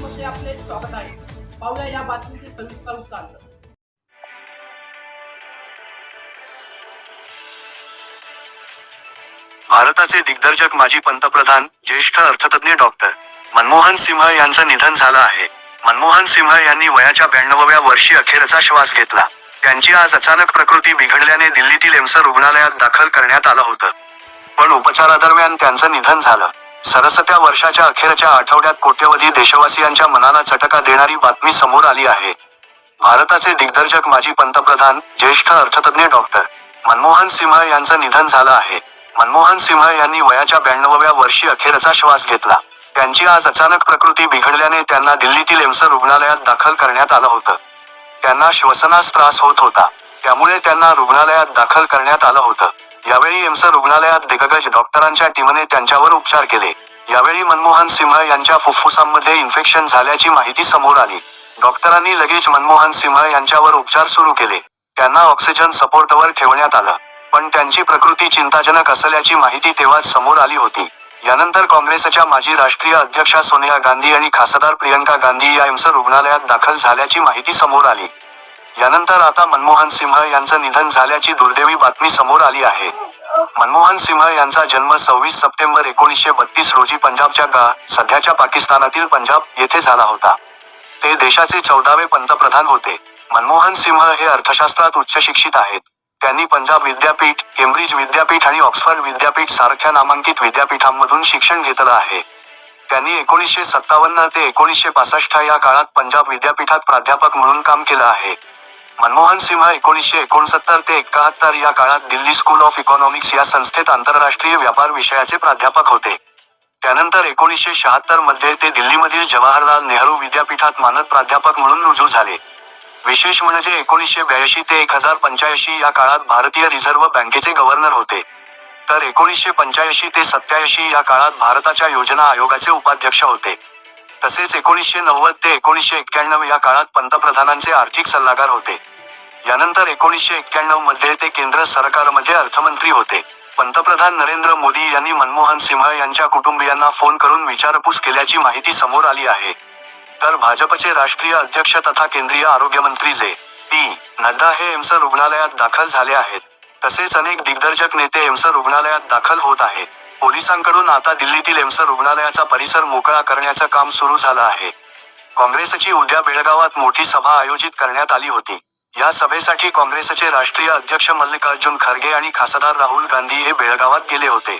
मध्ये आपले स्वागत आहे. पाहूया या बातमीचे सविस्तर वृत्तांत भारताचे दिग्दर्शक माजी पंतप्रधान ज्येष्ठ अर्थतज्ञ डॉक्टर मनमोहन सिंह यांचं निधन झालं आहे. मनमोहन सिंह यांनी वयाच्या ब्याण्णवव्या वर्षी अखेरचा श्वास घेतला. त्यांची आज अचानक प्रकृती बिघडल्याने दिल्लीतील एम्स रुग्णालयात दाखल करण्यात आलं होतं. पण उपचारादरम्यान त्यांचं निधन झालं. सरसत्या वर्षाच्या अखेरच्या आठवड्यात कोट्यवधी देशवासियांच्या मनाला चटका देणारी बातमी समोर आली आहे. भारताचे दिग्दर्शक माजी पंतप्रधान ज्येष्ठ अर्थतज्ञ डॉक्टर मनमोहन सिंह यांचं निधन झालं आहे. मनमोहन सिंह यांनी वयाच्या ब्याण्णवव्या वर्षी अखेरचा श्वास घेतला. त्यांची आज अचानक प्रकृती बिघडल्याने त्यांना दिल्लीतील एम्स रुग्णालयात दाखल करण्यात आलं होतं. त्यांना श्वसनास त्रास होत होता. त्यामुळे त्यांना रुग्णालयात दाखल करण्यात आलं होतं. यावेळी एम्स रुग्णालयात दिग्गज डॉक्टरांच्या टीमने त्यांच्यावर उपचार केले. यावेळी मनमोहन सिंह यांच्या फुफ्फुसांमध्ये इन्फेक्शन झाल्याची माहिती समोर आली. डॉक्टरांनी लगेच मनमोहन सिंह यांच्यावर उपचार सुरू केले. त्यांना ऑक्सिजन सपोर्टवर ठेवण्यात आलं. पण त्यांची प्रकृती चिंताजनक असल्याची माहिती तेव्हाच समोर आली होती. यानंतर काँग्रेसच्या माजी राष्ट्रीय अध्यक्षा सोनिया गांधी आणि खासदार प्रियंका गांधी या एम्स रुग्णालयात दाखल झाल्याची माहिती समोर आली. यानंतर आता मनमोहन सिंह यांचं निधन झाल्याची दुर्दैवी बातमी समोर आली आहे. मनमोहन सिंह यांचा जन्म सव्वीस सप्टेंबर एकोणीसशे बत्तीस रोजी पंजाबच्या गा सध्याच्या पाकिस्तानातील पंजाब येथे झाला होता. ते देशाचे चौदावे पंतप्रधान होते. मनमोहन सिंह हे अर्थशास्त्रात उच्च शिक्षित आहेत. त्यांनी पंजाब विद्यापीठ केम्ब्रिज विद्यापीठ आणि ऑक्सफर्ड विद्यापीठ सारख्या नामांकित विद्यापीठांमधून शिक्षण घेतलं आहे. त्यांनी एकोणीसशे सत्तावन्न ते एकोणीसशे पासष्ट या काळात पंजाब विद्यापीठात प्राध्यापक म्हणून काम केलं आहे. मनमोहन सिंह एकोणीसशे एकोणसत्तर ते एकाहत्तर या काळात दिल्ली स्कूल ऑफ इकॉनॉमिक्स या संस्थेत आंतरराष्ट्रीय व्यापार विषयाचे प्राध्यापक होते. त्यानंतर एकोणीसशे शहात्तरमध्ये ते दिल्लीमधील जवाहरलाल नेहरू विद्यापीठात मानद प्राध्यापक म्हणून रुजू झाले. विशेष म्हणजे एकोणीसशे ब्याऐंशी ते एक हजार पंच्याऐंशी या काळात भारतीय रिझर्व्ह बँकेचे गव्हर्नर होते. तर एकोणीसशे पंच्याऐंशी ते सत्याऐंशी या काळात भारताच्या योजना आयोगाचे उपाध्यक्ष होते. तसेच एकोणीसशे नव्वद ते एकोणीसशे एक्क्याण्णव या काळात पंतप्रधानांचे आर्थिक सल्लागार होते. यानंतर एकोणीसशे एक्क्याण्णवमध्ये ते केंद्र सरकारमध्ये अर्थमंत्री होते. पंतप्रधान नरेंद्र मोदी यांनी मनमोहन सिंह यांच्या कुटुंबियांना फोन करून विचारपूस केल्याची माहिती समोर आली आहे. तर भाजपचे राष्ट्रीय अध्यक्ष तथा केंद्रीय आरोग्यमंत्री जे. पी. नड्डा हे एम्स रुग्णालयात दाखल झाले आहेत. तसेच अनेक दिग्दर्शक नेते एम्स रुग्णालयात दाखल होत आहेत. पोलिसांकडून आता दिल्लीतील एम्स रुग्णालयाचा परिसर मोकळा करण्याचं काम सुरू झालं आहे. काँग्रेसची उद्या बेळगावात मोठी सभा आयोजित करण्यात आली होती. या सभेसाठी काँग्रेसचे राष्ट्रीय अध्यक्ष मल्लिकार्जुन खरगे आणि खासदार राहुल गांधी हे बेळगावात गेले होते.